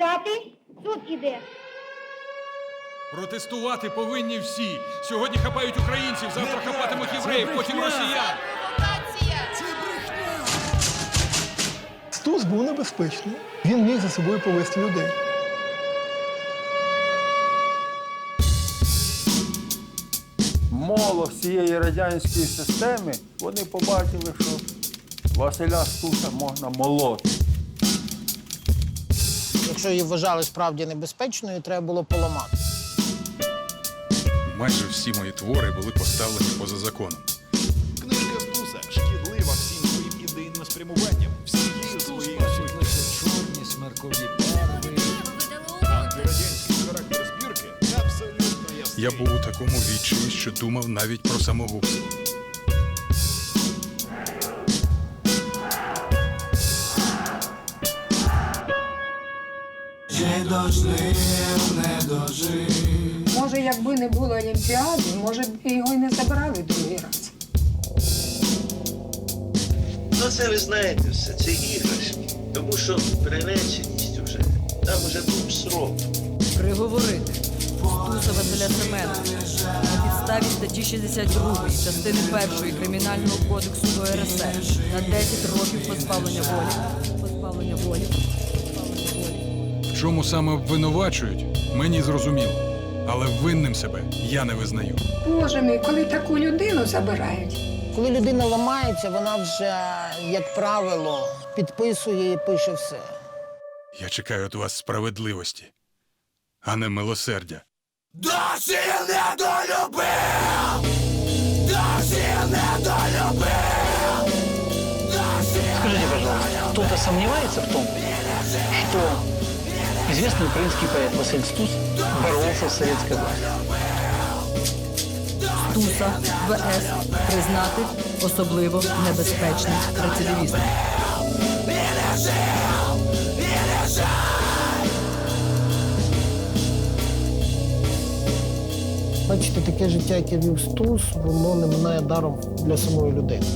Стати, суд іде. Протестувати повинні всі. Сьогодні хапають українців, завтра хапатимуть євреїв, потім росіян. Стус був небезпечний. Він міг за собою повести людей. молох цієї радянської системи, вони побачили, що Василя Стуса можна молоти. Якщо її вважали справді небезпечною, треба було поламати. Майже всі мої твори були поставлені поза законом. Книжка Стуса шкідлива всім своїм ідейним спрямуванням, всією своєю сутністю. чорні смеркові перви. Антирадянський характер збірки абсолютно ясний. Я був у такому відчаї, що думав навіть про самогубство. Може, якби не було Олімпіади, може б його і не забирали другий раз. Ну, це ви знаєте все, це іграшки. Тому що приреченість уже, там уже був срок. Приговорити Стуса Василя Семеновича на підставі статті 62 частини 1 Кримінального кодексу УРСР на 10 років позбавлення волі. Позбавлення волі. Чому саме обвинувачують, мені зрозуміло. Але винним себе я не визнаю. Боже мій, коли таку людину забирають. Коли людина ламається, вона вже, як правило, підписує і пише все. Я чекаю від вас справедливості, а не милосердя. Скажите, пожалуйста, кто-то сомневается в том, что известный украинский поэт Василь Стус боролся с советской властью? Стуса ВС признати особливо небезпечним рецидивістом. Бачите, таке життя, яке вів Стус, воно не минає даром для самої людини.